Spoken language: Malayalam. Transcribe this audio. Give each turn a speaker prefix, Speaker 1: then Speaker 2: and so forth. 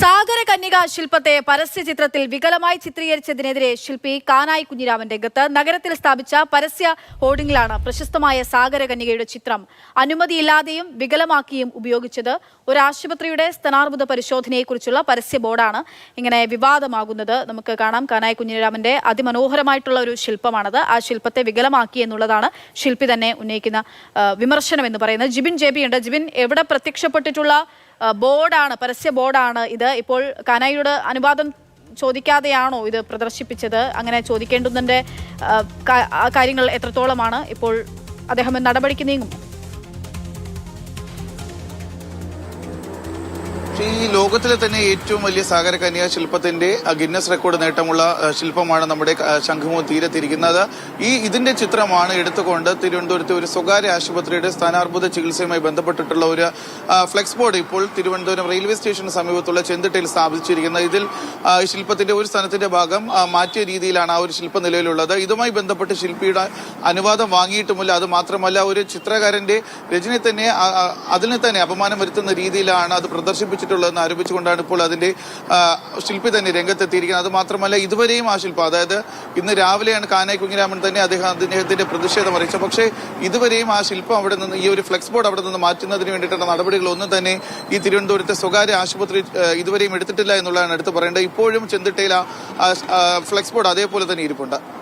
Speaker 1: സാഗര കന്യക ശില്പത്തെ പരസ്യ ചിത്രത്തിൽ വികലമായി ചിത്രീകരിച്ചതിനെതിരെ ശില്പി കാനായി കുഞ്ഞിരാമൻ രംഗത്ത് നഗരത്തിൽ സ്ഥാപിച്ച പരസ്യ ഹോർഡിംഗിലാണ് പ്രശസ്തമായ സാഗര കന്യകയുടെ ചിത്രം. അനുമതിയില്ലാതെയും വികലമാക്കിയും ഉപയോഗിച്ചത് ഒരു ആശുപത്രിയുടെ സ്തനാർബുദ പരിശോധനയെക്കുറിച്ചുള്ള പരസ്യ ബോർഡാണ്. ഇങ്ങനെ വിവാദമാകുന്നത് നമുക്ക് കാണാം. കാനായി കുഞ്ഞിരാമന്റെ അതിമനോഹരമായിട്ടുള്ള ഒരു ശില്പമാണത്. ആ ശില്പത്തെ വികലമാക്കി എന്നുള്ളതാണ് ശില്പി തന്നെ ഉന്നയിക്കുന്ന വിമർശനം എന്ന് പറയുന്നത്. ജിബിൻ ജെ ഉണ്ട്. ജിബിൻ എവിടെ പ്രത്യക്ഷപ്പെട്ടിട്ടുള്ള ബോർഡാണ് പരസ്യ ബോർഡാണ് ഇത്. ഇപ്പോൾ കാനായിയുടെ അനുവാദം ചോദിക്കാതെയാണോ ഇത് പ്രദർശിപ്പിച്ചത്? അങ്ങനെ ചോദിക്കേണ്ടതിന്റെ കാര്യങ്ങൾ എത്രത്തോളമാണ് ഇപ്പോൾ അദ്ദേഹം നടപടിക്ക് നീങ്ങും?
Speaker 2: ഈ ലോകത്തിലെ തന്നെ ഏറ്റവും വലിയ സാഗര കന്യാ ശില്പത്തിന്റെ ഗിന്നസ് റെക്കോർഡ് നേട്ടമുള്ള ശില്പമാണ് നമ്മുടെ ശംഖുമുഖം ശംഖുമോ തീരത്തിരിക്കുന്നത്. ഈ ഇതിന്റെ ചിത്രമാണ് എടുത്തുകൊണ്ട് തിരുവനന്തപുരത്തെ ഒരു സ്വകാര്യ ആശുപത്രിയുടെ സ്ഥാനാർബുദ ചികിത്സയുമായി ബന്ധപ്പെട്ടിട്ടുള്ള ഒരു ഫ്ലെക്സ് ബോർഡ് ഇപ്പോൾ തിരുവനന്തപുരം റെയിൽവേ സ്റ്റേഷന് സമീപത്തുള്ള ചെന്തിട്ടയിൽ സ്ഥാപിച്ചിരിക്കുന്നത്. ഇതിൽ ശില്പത്തിന്റെ ഒരു സ്ഥലത്തിന്റെ ഭാഗം മാറ്റിയ രീതിയിലാണ് ആ ഒരു ശില്പം നിലവിലുള്ളത് ഇതുമായി ബന്ധപ്പെട്ട് ശില്പിയുടെ അനുവാദം വാങ്ങിയിട്ടുമില്ല. അത് മാത്രമല്ല ഒരു ചിത്രകാരന്റെ രചനയെ തന്നെ അതിനെ തന്നെ അപമാനം വരുത്തുന്ന രീതിയിലാണ് അത് പ്രദർശിപ്പിച്ചിട്ടുള്ളതെന്ന് ആരോപിച്ചുകൊണ്ടാണ് ഇപ്പോൾ അതിന്റെ ശില്പി തന്നെ രംഗത്തെത്തിയിരിക്കുന്നത്. അതുമാത്രമല്ല ഇതുവരെയും ആ ശില്പം അതായത് ഇന്ന് രാവിലെയാണ് കാനായി കുഞ്ഞിരാമൻ തന്നെ അദ്ദേഹം അദ്ദേഹത്തിന്റെ പ്രതിഷേധം അറിയിച്ചത്. പക്ഷേ ഇതുവരെയും ആ ശില്പം അവിടെ നിന്ന് ഈ ഒരു ഫ്ലെക്സ് ബോർഡ് അവിടെ നിന്ന് മാറ്റുന്നതിന് വേണ്ടിയിട്ടുള്ള നടപടികളൊന്നും തന്നെ ഈ തിരുവനന്തപുരത്തെ സ്വകാര്യ ആശുപത്രി ഇതുവരെയും എടുത്തിട്ടില്ല എന്നുള്ളതാണ് എടുത്തു പറയേണ്ടത്. ഇപ്പോഴും ചെന്തിട്ടയിൽ ആ ഫ്ലെക്സ് ബോർഡ് അതേപോലെ തന്നെ ഇരിപ്പുണ്ട്.